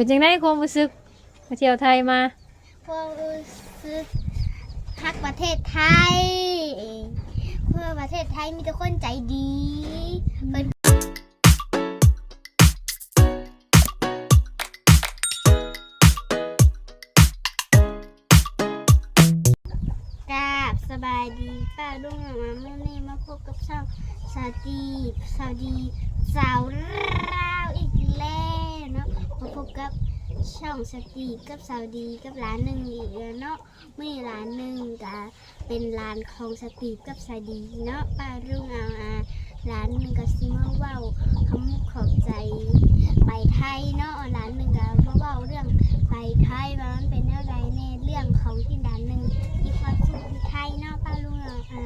เป็นจังได๋ความรู้สึกมาเที่ยวไทยมา ความรู้สึกฮักประเทศไทยเพื่อประเทศไทยมีแต่คนใจดีเพิ่นกราบสบายดีป้าลุงหมาเมื่อนี้มาพบกับช่องสาวดีสาวดีสาวราวอีกแล้ว กับช่องสตรีกับสาวดีกับร้านหนึ่งอีกแล้วเนาะไม่ร้านหนึ่งก็เป็นร้านของสตรีกับสาวดีเนาะป้าลุงเอาอาร้านหนึ่งก็ซิมาเว้าคำขอบใจไปไทยเนาะร้านหนึ่งก็มาเว้าเรื่องไปไทยมันเป็นอะไรแน่เรื่องของที่ร้านหนึ่งมีความสุขที่ไทยเนาะป้าลุงเนาอ่า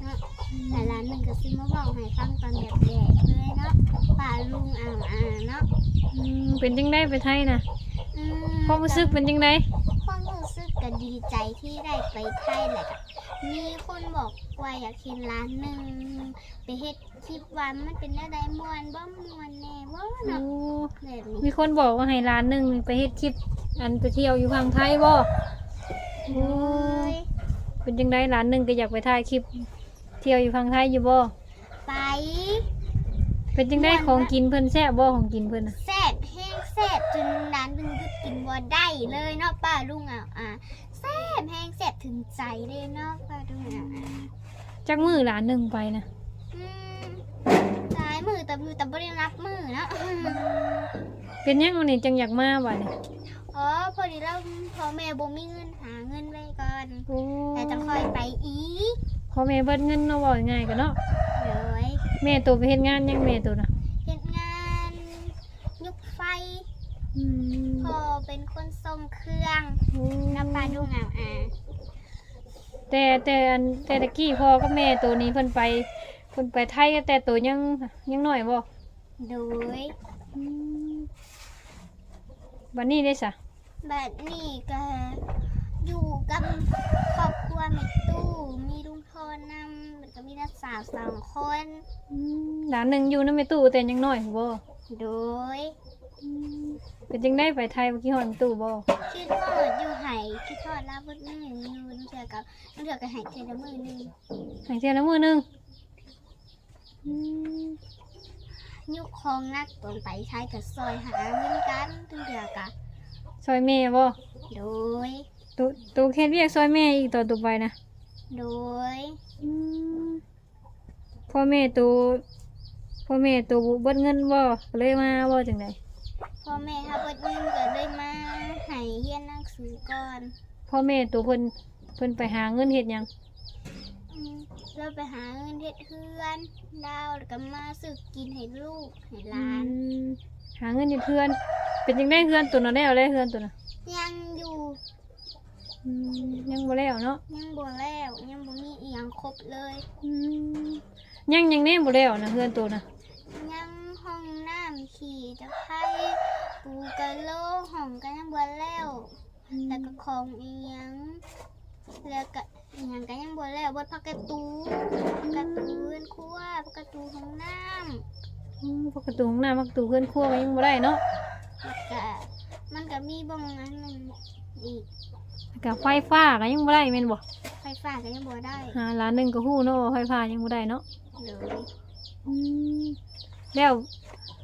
เนาะ แต่ร้านหนึ่งก็ซื้อมาบอกให้ฟังตอนแบบแดกเลยเนาะป้าลุงอ่าอ่าเนาะอืมเป็นจังได๋ไปไทยน่ะอืความรู้สึกเป็นจังได๋ความรู้สึกก็ดีใจที่ได้ไปไทยแหละก็มีคนบอกว่าอยากเห็นร้านหนึ่งไปเฮ็ดคลิปว่ามันเป็นอะไรม่วนบ่ม่วนแน่บ่โอ้เนาะแบบนี้ มีคนบอกว่าให้ร้านหนึงไปเฮ็ดคลิป อันไปเที่ยวอยู่ฝั่งไทยบ่โอ้ยเป็นจังได๋ร้านหนึงก็อยากไปถ่ายคลิป เที่ยวอยู่ฝั่งไทยอยู่บ่ไปเป็นจังได๋ของกินเพิ่นแซ่บบ่ของกินเพิ่นน่ะแซ่บแห้งแซ่บจนร้านหนึ่งก็กินบ่ได้เลยเนาะป้าลุงอะอ่าแซ่บแห้งแซ่บถึงใจเลยเนาะป้าลุงอะอ่าจักมื้อร้านหนึงไปนะอืมสายมือแต่มือแต่บ่ได้รับมือเนาะเป็นหยังวันนี้จังอยากมาบัดนี้อ๋อพอดีเราพ่อแม่บ่มีเงินหาเงินไว้ก่อน โอ้แต่จะค่อยไปอีก พ่อแม่เบิดเงินเนาะเว้าง่ายๆกันเนาะเลยแม่ตัวไปเฮ็ดงานยังแม่ตัวน่ะเฮ็ดงานยุกไฟอืมพอเป็นคนส่งเครื่องโอ้น้ำปลาลุงอะอ่าแต่แต่อันแต่ตะกี้พ่อกับแม่ตัวนี้เพิ่นไปเพิ่นไปไทยแต่ตัวยังยังน้อยบ่โดยบัดนี้ได้ซะแบบนี้ก็อยู่กับครอบครัวแม่ตู้มีลุง พรนำแล้วก็มีนักสาวสองคนอืมหลานหนึงอยู่นำแม่ตู้แต่ยังน้อยบ่โดยเป็นจังได้ไปไทยเมื่อกี้ฮอดแม่ตู้บ่คิดทอดอยู่ไห่คิดทอดลาบดมืออยู่น้ำเถื่อกับน้ำเถื่อกับไห่เทละมือหนึงให้เที่ยละมื้อหนึงอืมยุคคองนักตอนไปใช้กับซอยหาเงินกันน้ำเถื่อกับซอยแม่บ่โดย ตู้ตู้เฮ็ดเวียกซอยแม่อีกตอนตู้ไปนะ โดยอืมพ่อแม่ตู้พ่อแม่ตู้เบิดเงินบ่ก็เลยมาบ่จังไดพ่อแม่ถ้าเปิดเงินก็เลยมาให้เฮียนหนังสือก่อนพ่อแม่ตู้เพิ่นเพิ่นไปหาเงินเฮ็ดหยังอืมเราไปหาเงินเฮ็ดเฮือนดาวแล้วก็มาสึกกินให้ลูกให้หลานอืมหาเงินเฮ็ดเพื่อน เป็นจังได้เพื่อนตัวนั้นได้เอาได้เพื่อนตัวน่ะยังอยู่ อืมยังบ่แล้วเนาะยังบ่แล้วยังบ่มีอีหยังครบเลยอืมยังยังแน่บ่แล้วนะเพื่อนตัวน่ะยังห้องน้ำขี่ตะไคร้ปูกระโลห้องก็ยังบ่แล้วแล้วก็ของอีหยังแล้วก็อีหยังก็ยังบ่แล้วบดพักกระตูพักกระตูเรือนครัวพักกระตูห้องน้ำอืมพวกประตูห้องน้ำพวกประตูเพื่อนครัวก็ยังบ่ได้เนาะแล้วก็มันก็มีบ่งนั้นนั่นอีก แล้วก็ไฟฟ้าก็ยังบ่ได้แม่นบ่ไฟฟ้าก็ยังบ่ได้หาร้านหนึงก็ฮู้เนาะว่าไฟฟ้ายังบ่ได้เนาะเลยอืมแล้ว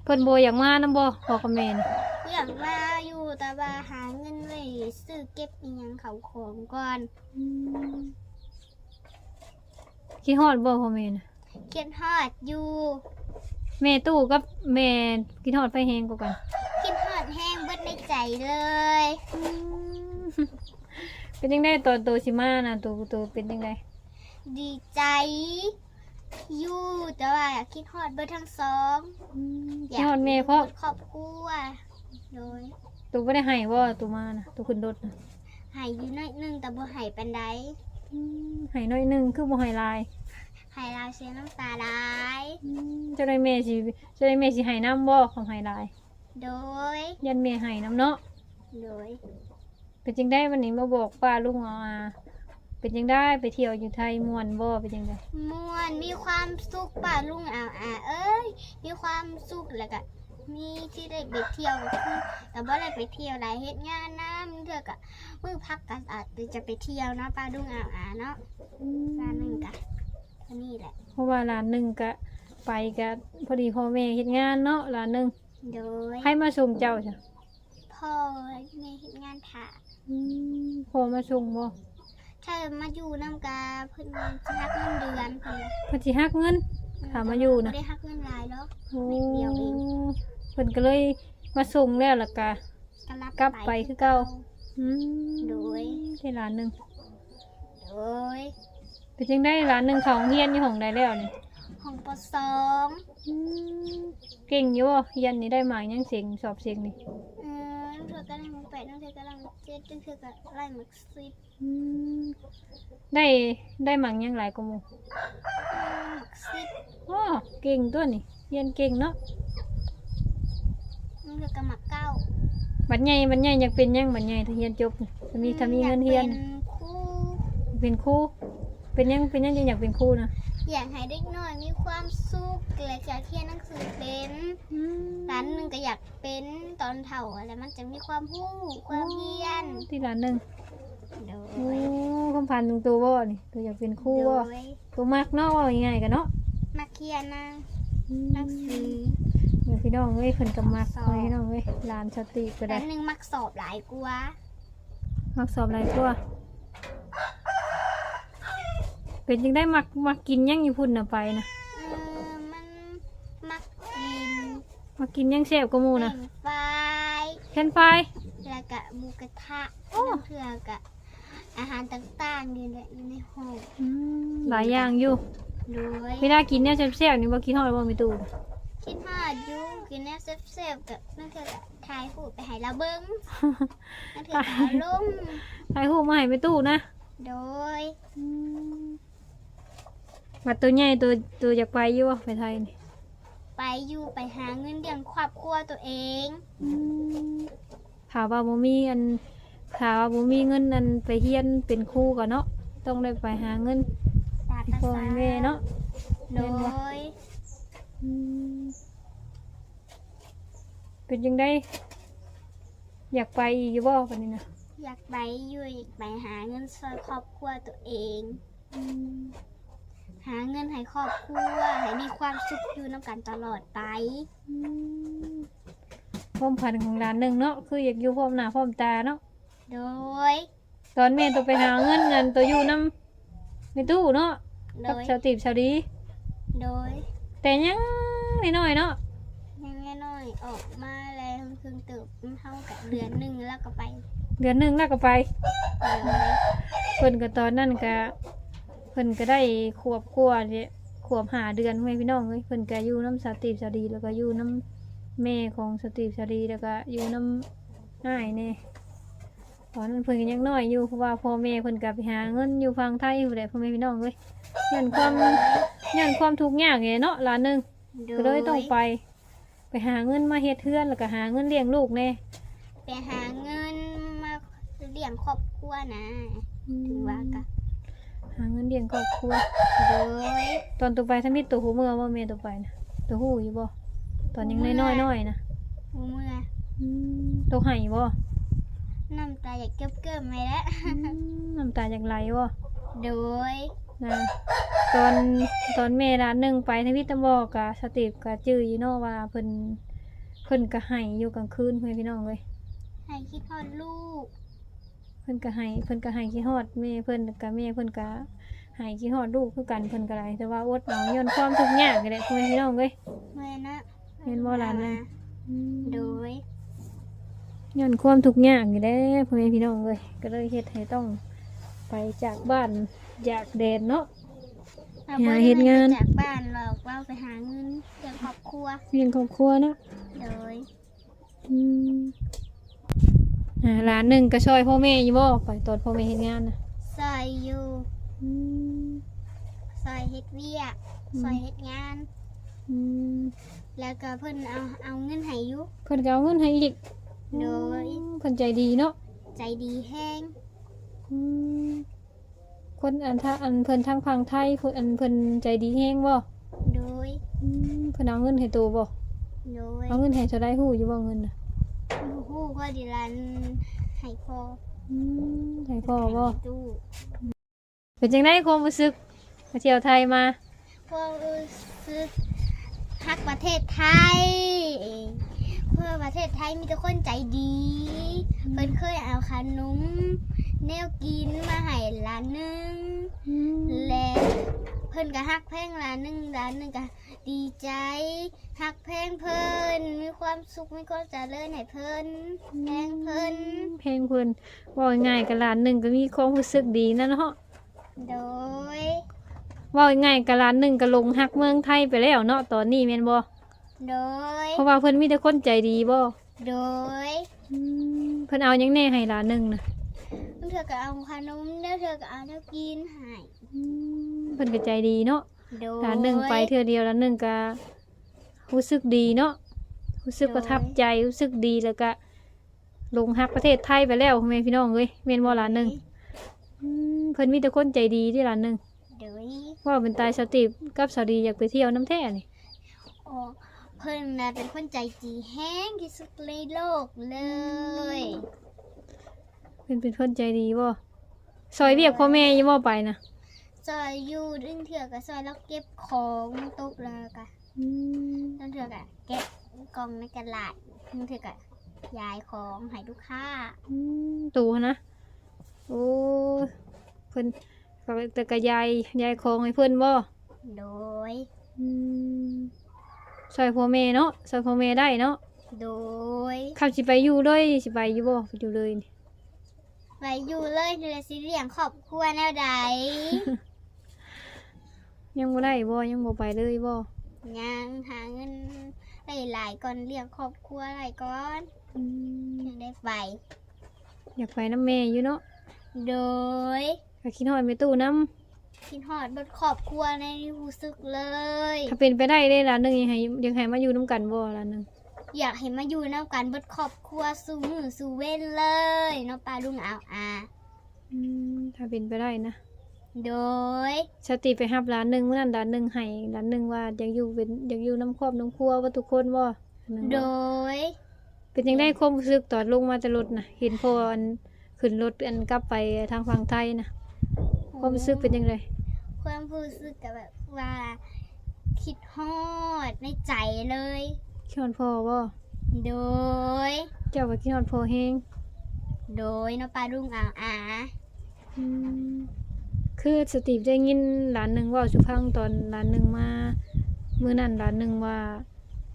เพิ่นบ่อยากมานํบ่พ่อกับแม่น่ะอยากมาอยู่แต่ว่าหาเงินไว้ซื้อเก็บอีหยังเขาของก่อนอืมคิดฮอดบ่พ่อแม่น่ะเขียนฮอดอยู่แม่ตู้กับแม่คิดฮอดไฟแฮงกว่ากันคิดฮอดแห้งเบิดในใจเลย เป็นยังไงตอนโตชิมานะตัวตัวเป็นยังไงดีใจอยู่แต่ว่าอยากคิดฮอดเบิดทั้งสองที่ฮอดแม่เพราะครอบครัวโดยตัวไม่ได้ให้ว่าตัวมานะตัวขึ้นรถนะใหายอยู่น้อยหนึงแต่บ่ใหายปันใดให้น้อยหนึงคือบ่ให้หลายใหายเราเสียน้ำตาได้เจะได้แม่สิเจะได้แม่สิให้น้ำบ่ของให้หลาย โดย ยันแม่ให้น้ำเนาะโดย เป็นจังได้วันนี้มาบอกป้าลุงเอาอาเป็นจังได้ไปเที่ยวอยู่ไทยม่วนบ่เป็นจังไดม่วนมีความสุขป่าลุงอ่าวอ่าเอ้ย มีความสุขแล้วก็มีที่ได้ไปเที่ยวก็คือแต่ว่าได้ไปเที่ยวหลายเฮ็ดงานนะมึงเถื่อกะมือพักกันอาจจะไปเที่ยวเนาะป้าดุงอ่าวอาเนาะร้านหนึ่งกะก็นี่แหละ เพราะว่าหลานหนึ่งก็ไปก็พอดีพ่อแม่เฮ็ดงานเนาะหลานหนึ่งโดยให้มาส่งเจ้าจ้ะพ่อแม่เฮ็ดงานถ่า อืมพ่อมาส่งบ่ถ้ามาอยู่น้ำกาเพิ่นจะหักเงินเดือนเพิ่นเพิ่นสิหักเงินถามมาอยู่นะ บ่ได้หักเงินหลายหรอก โอ้นิดเดียวเอง เพิ่นก็เลยมาส่งแล้วล่ะกะ ก็รับกลับไปคือเก่า อืมโดยที่หลานหนึ่งโดยเป็นจังได้หลานหนึ่งเขาโรงเฮียนอยู่ห้องใดแล้วนี่ของปสองอืมเก่งอยู่บ่เฮียนนี่ได้หมากยังเสียงสอบเสียงนี่เออน้อง เธอกำลังแปดน้องเธอกำลังเจ็ดน้องเธอกำลังไล่หมึกสิบอืมได้ได้หมากยังหลายกว่าหมู่หมึกสิบอ๋อเก่งตัวนี่เรียนเก่งเนาะน้องเธอกำหมักเก้าบัดใหญ่บัดใหญ่อยากเป็นหยังบัดใหญ่ถ้าเรียนจบนี่ถ้ามีถ้ามีเงินเรียนอากเป็นครูเป็นครูเป็นหยังเป็นหยังจึงอยากเป็นครูนะ อยากให้เด็กน้อยมีความสุขและจะเรียนหนังสือเป็นร้านหนึ่งก็อยากเป็นตอนเฒ่าอะไรมันจะมีความรู้ความเพียรที่ร้านหนึ่งโดโอ้ยคำพันธุ์ตรงตัวบ่นี่ตัวอยากเป็นครูโดบ่ยตัวมักเนาะว่าง่ายๆกันเนาะมาเขียนนะหนังสือเดี๋ยวพี่น้องเอ้ยเพิ่นก็มักสอบพี่น้องเอ้ยหลานสติก็ได้ร้านหนึ่งมักสอบหลายกว่ามักสอบหลายตัว เป็นจังได้มักมักกินหยังอยู่พุ่นน่ะไปนะเออมันมักกินมักกินหยังแซ่บกว่าหมู่เป็นะนไฟเช่นไฟ แล้วก็หมูกระทะโอ้ น้ำเผือกะอาหารต่างๆอยู่ในอยู่ในห้องอืมหลายอย่างอยู่โดยเวลากินเนี่ยแซ่บๆนี่บ่กินฮอดบ่มีตู้คิดว่าอยู่กินแนวเซฟๆกับนั่นคือถ่ายหูปไปให้เราเบิ้งนั่นคือเอาลงถ่ายรูปมาให้มีตู้นะโดย บัดตัวใหญ่ตัวตัวอยากไปอยู่บ่ไปไทยนี่ไปอยู่ไปหาเงินเลี้ยงครอบครัวตัวเองถามว่าบ่มีอันถามว่าบ่มีเงินอันไปเฮียนเป็นครูก็เนาะต้องได้ไปหาเงินตามให้ภาพ่อษาให้แม่เนาะโดยอืมเป็นจังได้อยากไปอีกอยู่บ่ปานนี้นะอยากไปอยู่อยากไปหาเงินช่วยครอบครัวตัวเอง หาเงินให้ครอบครัวให้มีความสุขอยู่น้ำกันตลอดไป ความฝันของร้านหนึ่งเนาะคืออยากอยู่พร้อมหน้าพร้อมตาเนาะโดย ตอนแม่ตัวไปหาเงินเงินตัวอยู่น้ำในตู้เนาะโดกับย ชาวตีบชาวดี โดยแต่ยังนิดหน่อยๆเนาะยังไงน้อยออกมาแล้วเพิ่งตื่นเท่ากับเดือนหนึ่งแล้วก็ไปเดือนหนึ่งแล้วก็ไปเลยเพิ่นก็ตอนนั้นก็เพิ่นก็ได้ขวบกว่าเนี่ยขวบหาเดือนพ่อแม่พี่น้องเอ้ยเพิ่นก็อยู่น้ำสตีบชาวดีแล้วก็อยู่น้ำแม่ของสตีบชาวดีแล้วก็อยู่น้ำอ้ายเนี่ยตอนนั้นเพิ่นก็ยังน้อยอยู่เพราะว่าพ่อแม่เพิ่นก็ไปหาเงินอยู่ฟังไทยอยู่แหละพ่อแม่พี่น้องเอ้ยยันความยันความทุกข์ยากไงเนาะหลานหนึงก็เลยต้องไป ไปหาเงินมาเฮ็ดเทือนแล้วก็หาเงินเลี้ยงลูกแน่ไปหาเงินมาเลี้ยงครอบครัวนะ ถึงว่ากะ หาเงินเลี้ยงครอบครัว โดยตอนตัวไปถ้ามีตัวหูเมื่อว่าเมียตัวไปนะตัวหูอยู่บ่ตอนยังน้อยๆน้อยๆนะเมื่ออืมตัวไห้บ่น้ำตาอยากเก็บเกิมไหมแล้วอืมน้ำตาจากไหลบ่โดยนะตอนตอนแม่ร้านหนึงไปทวิตตำบอกกะสติปกะจื้ออยู่เนาะว่าเพิ่นเพิ่นก็ให้อยู่กลางคืนเพื่อนพี่น้องเว้ยให้คิดทอดลูกเพิ่นก็ให้เพิ่นก็ให้ขี้ฮอดแม่เพิ่นกับแม่เพิ่นก็ให้ขี้ฮอดลูกคือกันเพิ่นก็ได้แต่ว่าอดเอาย้อนความทุกข์ยากนี่แหละเพื่อนพี่น้องเว้ยเมื่อนะเห็นบ่หลานนะโดยย้อนความทุกข์ยากนี่แหละพ่อแม่พี่น้องเว้ยก็เลยเฮ็ดให้ต้องไปจากบ้านจากแดนเนาะเราหาบ่ได้เฮ็ดงานจากบ้านหรอกเราไปหาเงินเลี้ยงครอบครัวเลี้ยงครอบครัวเนาะโดยอืม อ่าหลานหนึ่งก็ช่วยพ่อแม่อยู่บ่ไปตอนพ่อแม่เฮ็ดงานน่ะซอยอยู่อืมซอยเฮ็ดเวียกอืมซอยเฮ็ดงาน อืมแล้วก็เพิ่นเอาเอาเงินให้อยู่เพิ่นก็เอาเงินให้อีกโดยเพิ่นใจดีเนาะใจดีแห้งอืมคนอันถ้าอันเพิ่นทางฝั่งไทยเพิ่นอันเพิ่นใจดีแฮงบ่โดยอืมเพิ่นเอาเงินให้ตัวบ่โดยเอาเงินให้เท่าได้ฮู้อยู่บ่เงินน่ะฮู้ พอดีรันให้พออืมให้พ่อบ่ให้ตู้เป็นจังได๋ความรู้สึกมาเที่ยวไทยมาพวกรู้สึกฮักประเทศไทยเพื่อประเทศไทยมีแต่คนใจดีเพิ่นเคยเอาขนมแนวกินมาให้ร้านหนึง และเพิ่นก็ฮักแพงร้านหนึงร้านหนึงก็ ดีใจฮักแพงเพิ่นมีความสุขมีความเจริญให้เพิ่นแพงเพิ่นเพลงเพิ่นเว่าง่ายๆกับหลานหนึ่งก็มีความรู้สึกดีนะเนาะโดยเว่าง่ายๆกับหลานหนึ่งก็ลงฮักเมืองไทยไปแล้วเนาะตอนนี้แม่นบ่โดยเพราะว่าเพิ่นมีแต่คนใจดีบ่โดยอืมเพิ่นเอาหยังแน่ให้หลานหนึ่งน่ะเธอก็เอาขนมแล้วเธอก็เอาแนวกินให้อืมเพิ่นก็ใจดีเนาะ โดยหลานหนึ่งไปเทื่อเดียวหลานหนึ่งก็รู้สึกดีเนาะรู้สึกประทับใจรู้สึกดีแล้วก็ลงฮักประเทศไทยไปแล้วแม่พี่น้องเอ้ยแม่นบ่หลานหนึ่งอืมเพิ่นมีแต่คนใจดีที่หลานหนึ่งโดย ว่าเป็นตายสติปกับสาวดีอยากไปเที่ยวน้ำแท้นี่โอ้เพิ่นน่ะเป็นคนใจดีแห้งที่สุดในโลกเลยเป็นเป็นคนใจดีบ่ซอยเรียกพ่อแม่อยังบ่ไปนะ ซอยอยู่ดึงเถื่อก็ซอยแล้วเก็บของตกแล้วก็อืมดึงเถื่อก็เก็บกล่องในกระดาษดึงเถื่อก็ยายของให้ลูกค้าอืมตูนะโอ้เพิ่นก็แต่กะยายยายของให้เพิ่นบ่โดย อืมซอยพ่อแม่เนาะซอยพ่อแม่ได้เนาะโดยคำสิไปอยู่เลยสิไปอยู่บ่ไปอยู่เลยนี่ ไปอยู่เลยเดือสิเลี้ยงครอบครัวแนวใด ยังบ่ได้บ่ยังบ่ไปเลยบ่ยังหาเงินได้หลายก่อนเลี้ยงครอบครัวหลายก่อนอืมถึงได้ไป อยากไปน้ำแม่อยู่เนาะโดยก็คิดฮอดแม่ตู้นํคิดฮอดเบดครอบครัวในรู้สึกเลยถ้าเป็นไปได้เด้ล่ะหนึงยังให้ยังให้มาอยู่นํกันบ่ล่ะหนึงอยากให้มาอยู่น้ำกันเบดครอบครัวสู่มือสู่เว้นเลยเน้องปลาลุงเอาอา อืมถ้าเป็นไปได้นะ โดยสติไปหับร้านหนึ่งเมื่อนั้นร้านหนึ่งให้ร้านหนึ่งว่าอยากอยู่เป็นอยากอยู่น้ำครอบน้ำครัวว่าทุกคนว่าโดย เป็นยังได้ความรู้สึกตอนลงมาจากรถนะเห็นพ่ออันขึ้นรถอันกลับไปทางฝั่งไทยนะความรู้สึกเป็นยังไงความรู้สึกกับแบบว่าคิดฮอดในใจเลยคิดฮอดพ่อว่าโดย เจ้าก็คิดฮอดพ่อแห้งโดยเน้องปลาลุงเอาอาอืม คือสติได้ยินร้านหนึ่งเว่าสุพังตอนร้านหนึ่งมาเมื่อนั้นร้านหนึ่งว่า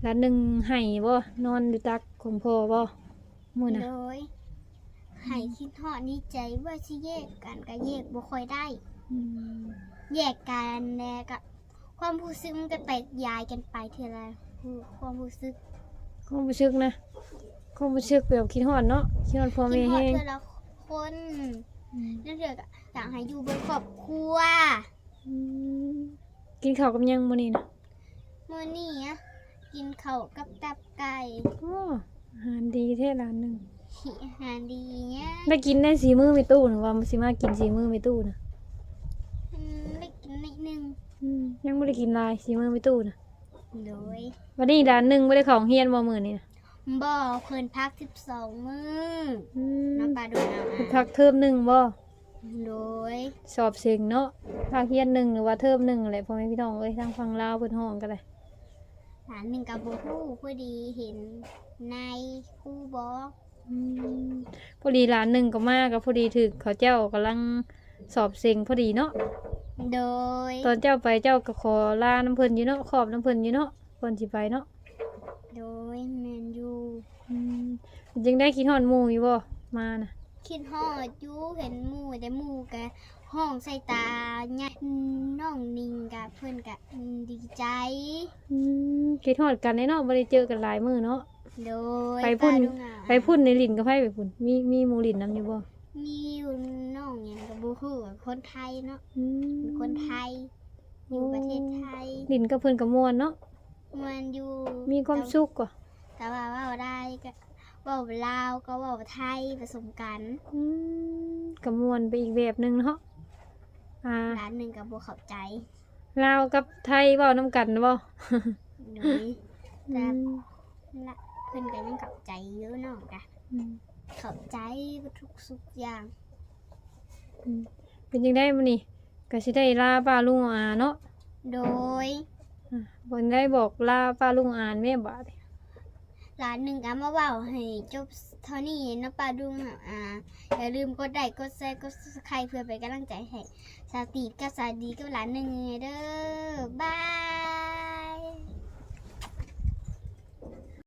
ร้านหนึ่งให้บ่นอนอยู่ตักของพ่อบ่มื่อน่ะโดยให้คิดฮอดในใจว่าสิแยกกันก็แยกบ่ค่อยได้ อืมแยกกันแน่กับความรู้สึกมันก็แตกยายกันไปเท่าไรความรู้สึกความรู้สึกนะความรู้สึกแบบคิดฮอดเนาะคิดฮอดพ่อคิแม่ดฮอดแห้งเท่าละคน นั่นเถอะก็อยากให้อยู่บนครอบครัวอืมกินข้าวกับหยังมื้อนี้นะเมื่อนี้อะกินข้าวกับตับไก่โอ้อาหารดีแท้ร้านหนึงหิอาหารดีเนี่ยได้กินได้สีมือไม่ตู้นะว่ามันสิมากินสีมือไม่ตู้นะอืมได้กินนิดนึงอืมยังบ่ได้กินหลายสีมือไม่ตู้นะโดยวันนี้ร้านหนึงบ่ได้เข้าโรงเรียนบ่มื้อนี้นะ บ่อเพิ่นพักสิบสองมื้ออืมน้ำปลาดูน้ำเพิ่นอะพักเทอมหนึงบ่โดยสอบเสียงเนาะภาคเรียนหนึ่งหรือว่าเทอมหนึ่งอะไรพ่อแม่พี่น้องเอ้ยทางฝั่งลาวเพิ่นห้องกันเลยหลานหนึ่งกับบูฮู้พอดีเห็นในครูบอกอืมพอดีร้านหนึ่งก็มาก็พอดีถึกเขาเจ้ากำลังสอบเสียงพอดีเนาะโดยตอนเจ้าไปเจ้าก็ขอลาน้ำเพิ่นอยู่เนาะขอบน้ำเพิ่นอยู่เนาะก่อนสิไปเนาะ โดยแมนยูอืมจึงได้คิดฮอดหมู่อยู่บ่มาน่ะคิดฮอดอยูเห็นหมูแต่หมูกะห้องใส่ตาเนี่ยน้องนิงกับเพื่อนกะดีใจ อืมคิดฮอดกันแน่เนาะบ่ได้เจอกันหลายมื้อเนาะโดยไปพุ่นป้าลุงอะไปพุ่นในลินกับไผไปพุ่นมีมีหมู่ลินนํอยู่บ่มีอยู่น้องอย่างกับบูฮู้กับคนไทยเนาะอืมเป็นคนไทยอยู่ประเทศไทย ลินกับเพิ่นก็ม่วนเนาะ มันอยู่มีความสุขกว่าแต่ว่าเว่าได้ก็เว่าลาวก็เว่าไทยผสมกันอืมกระมวลไปอีกแบบหนึ่งเนาะอ่าร้านหนึ่งกับบัวเข้าใจลาวกับไทยเว้าน้ำกันบ่โดยอืมละเพิ่นก็ยังเข้าใจอยู่น้องกะอืมเข้าใจทุกสุกอย่างอืมเป็นจังได้มื้อนี้ก็สิได้ลาป้าลุงอาเนาะ โดย บนได้บอกลาป้าลุงอานแม่บาดนี้หลานหนึ่งก็มาเว้าให้จบเท่านี้นะป้าลุงอ่าอย่าลืมกดไลค์กดแชร์กดใครเพื่อเป็นกำลังใจให้สาติกับสาดีกับหลานหนึ่งเด้อบาย